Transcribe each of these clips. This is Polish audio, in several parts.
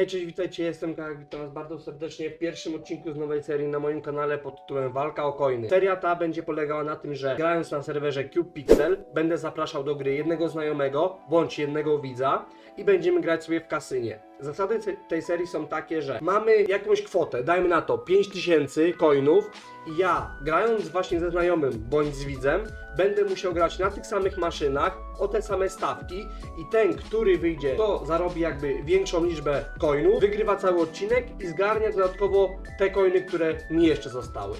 Hej, cześć, witajcie, jestem Kajak, witam was bardzo serdecznie w pierwszym odcinku z nowej serii na moim kanale pod tytułem Walka o Coiny. Seria ta będzie polegała na tym, że grając na serwerze CubePixel będę zapraszał do gry jednego znajomego bądź jednego widza i będziemy grać sobie w kasynie. Zasady tej serii są takie, że mamy jakąś kwotę, dajmy na to 5000 coinów i ja grając właśnie ze znajomym bądź z widzem będę musiał grać na tych samych maszynach o te same stawki i ten, który wyjdzie, to zarobi jakby większą liczbę coinów, wygrywa cały odcinek i zgarnia dodatkowo te coiny, które mi jeszcze zostały.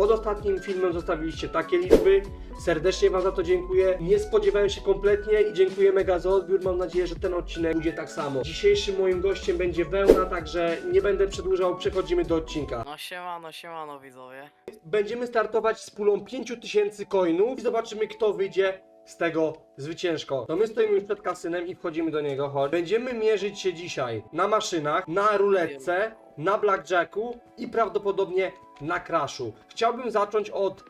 Pod ostatnim filmem zostawiliście takie liczby. Serdecznie Wam za to dziękuję. Nie spodziewałem się kompletnie i dziękuję mega za odbiór. Mam nadzieję, że ten odcinek będzie tak samo. Dzisiejszym moim gościem będzie Wełna, także nie będę przedłużał. Przechodzimy do odcinka. No siemano, siemano widzowie. Będziemy startować z pulą 5000 coinów i zobaczymy kto wyjdzie z tego zwyciężko. To my stoimy już przed kasynem i wchodzimy do niego, chodź. Będziemy mierzyć się dzisiaj na maszynach, na ruletce, na blackjacku i prawdopodobnie na crashu. Chciałbym zacząć od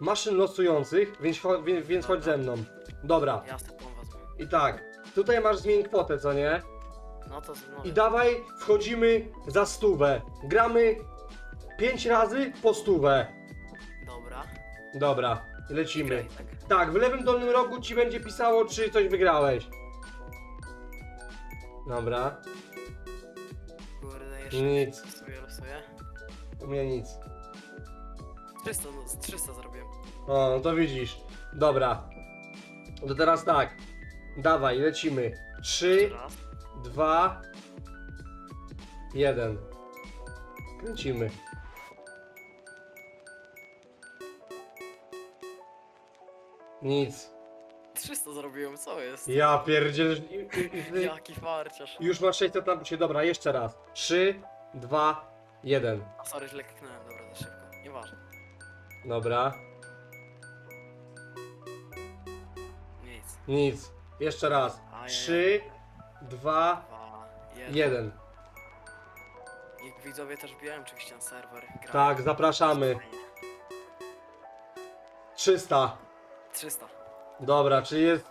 maszyn losujących, więc, cho- więc, więc chodź ze mną. Dobra, Ja wezmę. i tak, tutaj masz zmień kwotę, co nie? No to no, I dawaj, wchodzimy za stówę. Gramy 5 razy po stówę. Dobra. Dobra, lecimy. Graj, tak. Tak, w lewym dolnym rogu ci będzie pisało, czy coś wygrałeś. Dobra, Kurde, jeszcze Nic. losuję, losuję. u mnie nic. 300, no, z 300 zrobiłem. O, no to widzisz. Dobra. To teraz tak. Dawaj, lecimy. 3, Jeszcze raz. 2, 1. Kręcimy. Nic. 300 zrobiłem, co jest? Ja pierdzielę. i- i- i- Jaki farciarz. Już masz 600 na bucie. Dobra, jeszcze raz. 3, 2, 1. A sorry, źle kliknąłem, dobra, za szybko. Nieważne. Dobra. Nic. Nic. Jeszcze raz. Ajajaj. 3, 2, 2, 1. 1. I widzowie też biłem oczywiście na serwer. Grałem. Tak, zapraszamy. 300. 300. Dobra, czyli jest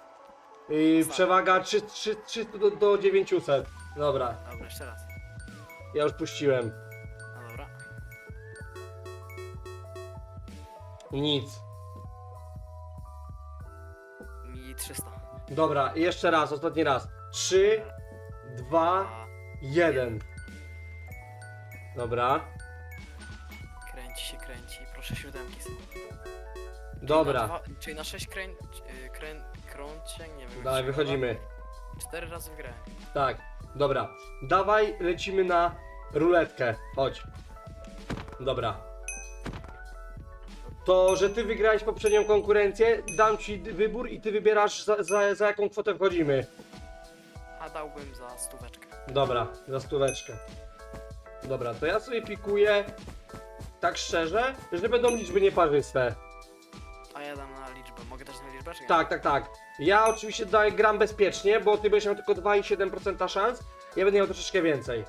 yy, przewaga 3, 3, 300 do, do 900. Dobra, Dobra, jeszcze raz. ja już puściłem. No dobra. Nic. Mi 300. Dobra, jeszcze raz, ostatni raz. 3, 2, 2, 1. Dobra, kręci się, kręci. Proszę siódemki są. Na dobra. dwa, czyli na 6 krę... y, krę... krącień, nie wiem. jak się wychodzimy. nazywa. Cztery razy wygrałem. Tak, dobra. Dawaj, lecimy na ruletkę. Chodź. Dobra. To, że ty wygrałeś poprzednią konkurencję, dam ci d- wybór i ty wybierasz za, za, za jaką kwotę wchodzimy. A dałbym za stóweczkę. Dobra, za stóweczkę. Dobra, to ja sobie pikuję tak szczerze, że będą liczby nieparzyste. Ja dam na liczbę. Mogę też na liczbę, czy nie? Tak, tak, tak. Ja oczywiście daję gram bezpiecznie, bo ty będziesz miał tylko 2,7% szans, ja będę miał troszeczkę więcej.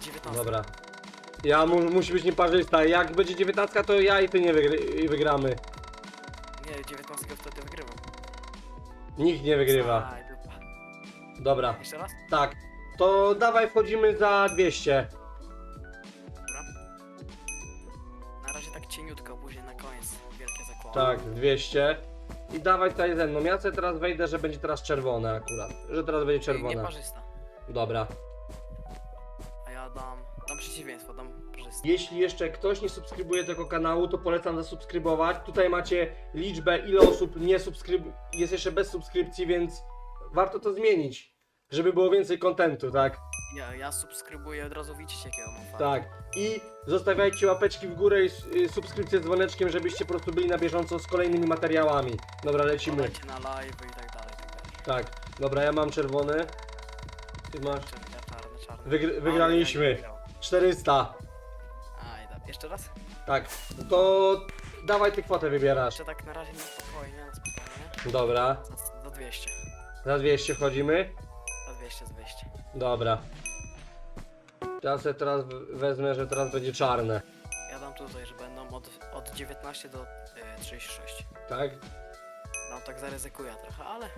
19. Dobra. Ja mu, musi być nieparzysta. Jak będzie 19, to ja i ty nie wygry, i wygramy. Nie, 19 wtedy wygrywam. Nikt nie wygrywa. Aj, dupa. Dobra, Jeszcze raz? tak. To dawaj wchodzimy za 200. Tak, 200. I dawaj tutaj ze mną. Ja sobie teraz wejdę, że będzie teraz czerwone akurat. Że teraz będzie czerwone. Nieparzysta. Dobra. A ja dam... Dam przeciwieństwo, dam parzysta. Jeśli jeszcze ktoś nie subskrybuje tego kanału, to polecam zasubskrybować. Tutaj macie liczbę, ile osób nie subskryb... jest jeszcze bez subskrypcji, więc warto to zmienić. Żeby było więcej kontentu, tak? Ja, ja subskrybuję, od razu widzicie jakiego mam farta. Tak. I zostawiajcie łapeczki w górę i s- y, subskrypcję z dzwoneczkiem, żebyście po prostu byli na bieżąco z kolejnymi materiałami. Dobra, lecimy. Podajcie na live i tak dalej, i tak dalej. Tak. Dobra, ja mam czerwony. Ty masz. Czerwony, czarny, czarny. Wygr- Ale wygraliśmy. ja nie wygrałem. 400. A, i da. Jeszcze raz? Tak. To dawaj ty kwotę wybierasz. Jeszcze tak na razie na spokojnie, na spokojnie. Dobra. Za, za 200. Za 200 wchodzimy. Za 200, za 200. Dobra. Ja sobie teraz wezmę, że teraz będzie czarne. Ja dam tutaj, że będą od, od 19 do y, 36. Tak? No tak zaryzykuję trochę, ale...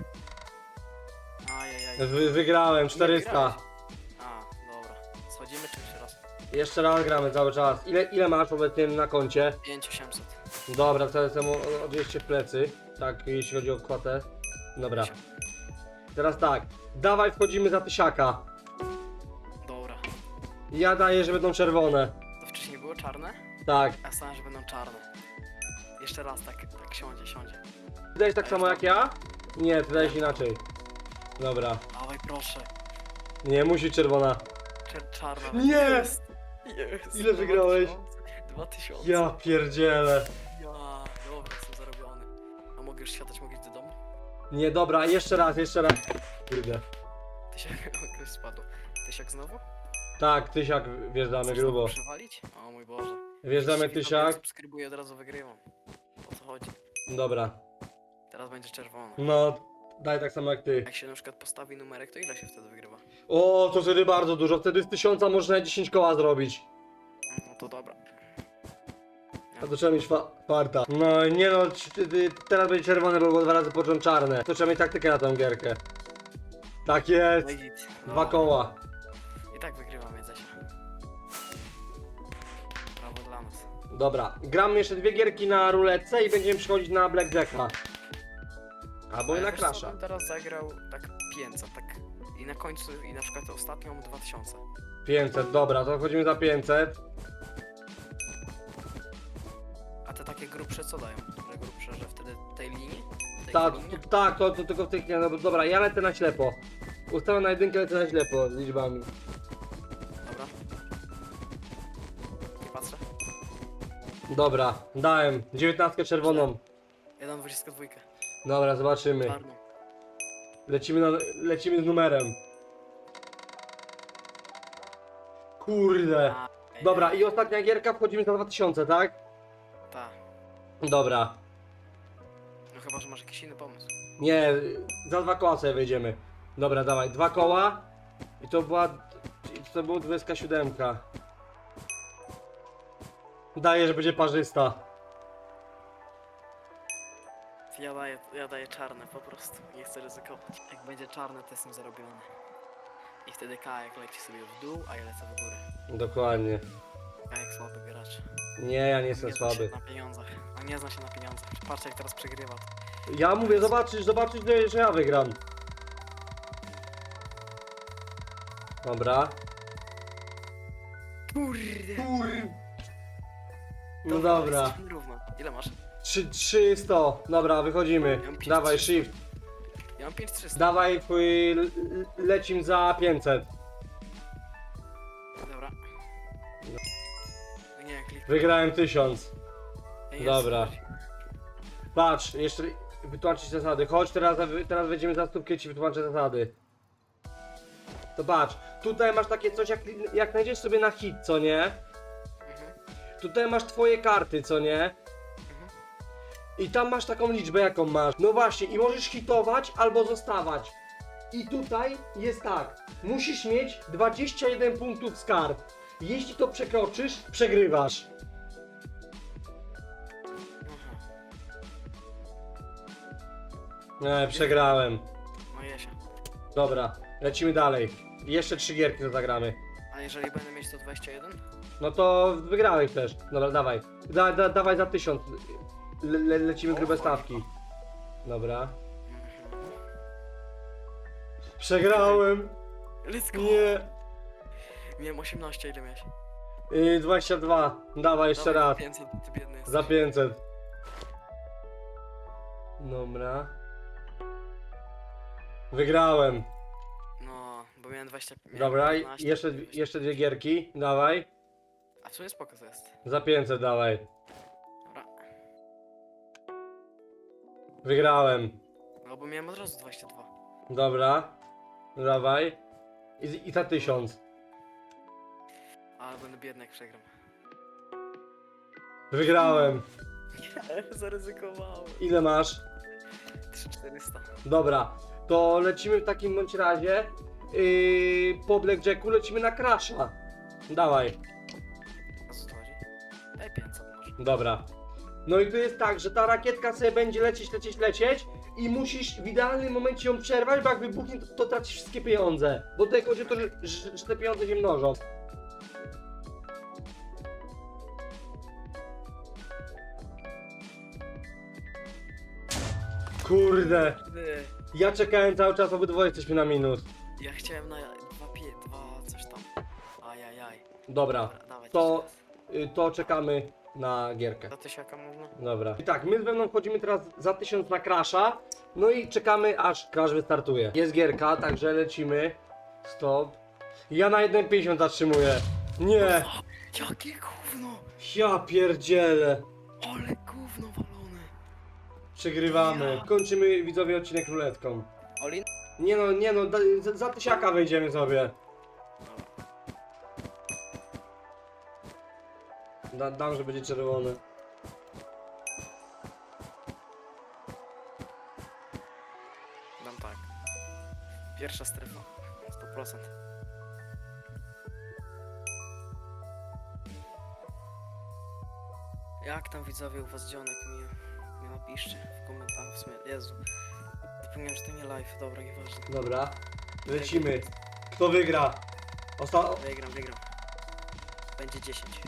Ajajaj. Wy, wygrałem Nie 400. wygrałeś. A, dobra. Wchodzimy czy jeszcze raz? Jeszcze raz gramy cały czas. Ile, ile masz obecnie na koncie? 5800. Dobra, to jestem o- oczywiście w plecy. Tak, jeśli chodzi o kwotę. Dobra. Teraz tak. Dawaj, wchodzimy za tysiaka. Ja daję, że będą czerwone. To wcześniej było czarne? Tak. Ja stałem, że będą czarne. Jeszcze raz tak, tak siądzie, siądzie. Ty dajesz tak samo jak ja? Nie, ty dajesz inaczej. Dobra. Dawaj proszę. Nie, musi czerwona. Czer czarna. Nie! Jest. Jest. Ile wygrałeś? 2000. 2000. Ja pierdzielę. Ja. Dobra, jestem zarobiony. A mogę już siadać, mogę iść do domu? Nie, dobra, jeszcze raz, jeszcze raz. Kurde. Tysiak, ktoś spadł. Tysiak znowu? Tak, tysiak wjeżdżamy Chcesz grubo. przewalić? O mój Boże. Wjeżdżamy Jeśli tysiak. subskrybuję, od razu wygrywam. O co chodzi? Dobra. Teraz będzie czerwony. No, daj tak samo jak ty. Jak się na przykład postawi numerek, to ile się wtedy wygrywa? O, to wtedy bardzo dużo. Wtedy z tysiąca można 10 koła zrobić. No to dobra. A to trzeba mieć fa farta. No nie no, c- ty- ty- teraz będzie czerwone, bo było dwa razy począł czarne. To trzeba mieć taktykę na tą gierkę. Tak jest. No. Dwa No. koła. Dobra, gramy jeszcze dwie gierki na ruletce i będziemy przechodzić na blackjacka. Albo i Ale na wiesz co, crasha. bym teraz zagrał tak 500, tak i na końcu, i na przykład ostatnią 2000. 500, dobra, to wchodzimy za 500. A te takie grubsze co dają? Te grubsze, że wtedy tej linii? Tej Tak, linii? tak, to, to tylko w tych. No, dobra, ja lecę na ślepo. Ustawiam na jedynkę, lecę na ślepo z liczbami. Dobra, dałem. 19 czerwoną. Ja dam 22. Dobra, zobaczymy. Czarną. Lecimy, na, lecimy z numerem. Kurde. A, ej, Dobra, i ostatnia gierka, wchodzimy za 2000, tak? Ta. Dobra. No chyba, że masz jakiś inny pomysł. Nie, za dwa koła sobie wejdziemy. Dobra, dawaj, dwa koła. I to była. To było 27. Daję, że będzie parzysta. Ja daję, ja daję czarne po prostu. Nie chcę ryzykować. Jak będzie czarne, to jestem zarobiony. I wtedy kajak leci sobie w dół, a ja lecę w górę. Dokładnie. Kajak słaby gracz. Nie, ja nie jestem nie zna słaby. się na pieniądzach. A nie zna się na pieniądzach. Patrz jak teraz przegrywa. Ja mówię, zobaczysz, zobaczysz, że- że ja wygram. Dobra. Kurde. No dobra. jesteśmy Równo. Ile masz? 3, 300. Dobra, wychodzimy. Ja mam Dawaj, shift. Ja mam 5300. Dawaj, chuj, l- l- lecim za 500. Dobra. No nie, klik. Wygrałem 1000. Ja nie dobra. Patrz, jeszcze wytłumaczyć zasady. Chodź, teraz, teraz wejdziemy za stópkę ci wytłumaczę zasady. To patrz, tutaj masz takie coś, jak, jak znajdziesz sobie na hit, co nie? Tutaj masz twoje karty, co nie? I tam masz taką liczbę, jaką masz. No właśnie, i możesz hitować albo zostawać. I tutaj jest tak. Musisz mieć 21 punktów z kart. Jeśli to przekroczysz, przegrywasz. Nie, przegrałem. No Jesia. Dobra, lecimy dalej. Jeszcze trzy gierki to zagramy. A jeżeli będę mieć to 21? No to wygrałeś też. Dobra, dawaj. Da, da, dawaj za tysiąc. Le, le, lecimy O, grube stawki. Dobra. Mhm. Przegrałem. Let's go! Nie. Miałem 18, ile miałeś? Yy, 22. Dawaj jeszcze Dawaj, raz. 500, ty biedny jesteś. Za 500. Dobra. Wygrałem. Miałem 20. Miałem Dobra, i 15, jeszcze, 20. jeszcze dwie gierki. Dawaj. A w sumie spoko to jest. Za 500 dawaj. Dobra. Wygrałem. No bo miałem od razu 22. Dobra. Dawaj. I, i za 1000. Ale będę biedny jak przegram. Wygrałem. Zaryzykowałem. Ile masz? 3400. Dobra. To lecimy w takim bądź razie yy, po Blackjacku lecimy na Crasha. Dawaj. Story. Daj 500 może. Dobra. No i tu jest tak, że ta rakietka sobie będzie lecieć, lecieć, lecieć i musisz w idealnym momencie ją przerwać, bo jak wybuchnie, to, to tracisz wszystkie pieniądze. Bo tutaj chodzi o to, że, że, że te pieniądze się mnożą. Kurde, Kurde. ja czekałem cały czas, obydwoje jesteśmy na minus ja chciałem na dwa pie... dwa coś tam. Ajajaj. Dobra, Dobra, dawaj. to, y, to czekamy na gierkę. Za tysiaka można? Dobra. I tak, my z Weną wchodzimy teraz za 1000 na Crasha. No i czekamy aż Crash wystartuje. Jest gierka, także lecimy. Stop. Ja na 1.50 zatrzymuję. Nie. Jakie gówno! Ja pierdzielę. Ale gówno walone! Przegrywamy. Kończymy widzowie odcinek ruletką. Olin? Nie no, nie no, za, za tysiaka wejdziemy sobie. Da, dam, że będzie czerwony. Dam tak. Pierwsza strefa. 100%. Jak tam widzowie u was dzionek mi, mi napiszcie w komentarzach w sumie. Jezu. Zapomniałem, że to nie live, dobra, nieważne. Dobra. Lecimy. Kto wygra? Osta... Wygram, wygram. Będzie 10.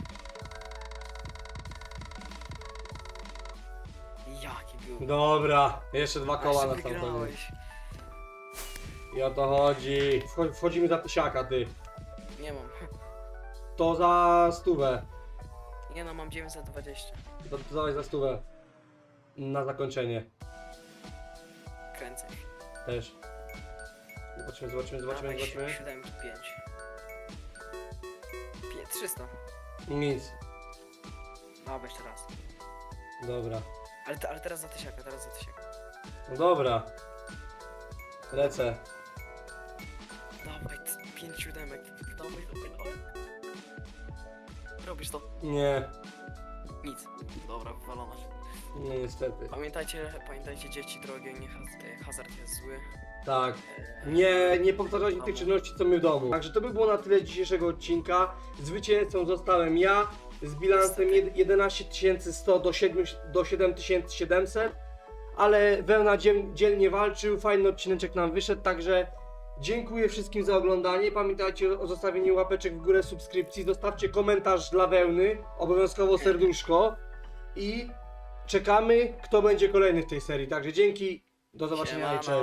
Jaki był. Dobra. Jeszcze dwa koła na sam koniec. wygrałeś. I o to chodzi. Wcho- Wchodzimy za tysiaka, ty. Nie mam. To za stówę. Nie no, mam 920. To, to dawaj za stówę. Na zakończenie. Się. Też. Zobaczymy, zobaczymy, zobaczymy, Dawaj, zobaczymy. 7, 5. 5, 300. Nic. Dawaj jeszcze raz. Dobra. Ale, te, ale teraz za tysiaka, teraz za tysiaka. No dobra. Lecę. Dawaj, 5 siódemek. Dawaj, dawaj, dawaj. Robisz to? Nie. Nic. Dobra, wywalona. Nie, niestety. Pamiętajcie, pamiętajcie dzieci drogie, nie haz e, hazard jest zły. Tak. E, Nie, nie powtarzajcie tych czynności, co my w domu. Także to by było na tyle dzisiejszego odcinka. Zwycięzcą zostałem ja z bilansem jed- 11 100 do 7 do 7700. Ale Wełna dzielnie walczył, fajny odcineczek nam wyszedł, także dziękuję wszystkim za oglądanie. Pamiętajcie o zostawieniu łapeczek w górę, subskrypcji, zostawcie komentarz dla Wełny, obowiązkowo serduszko i czekamy, kto będzie kolejny w tej serii. Także dzięki, do zobaczenia i Siemano. cześć.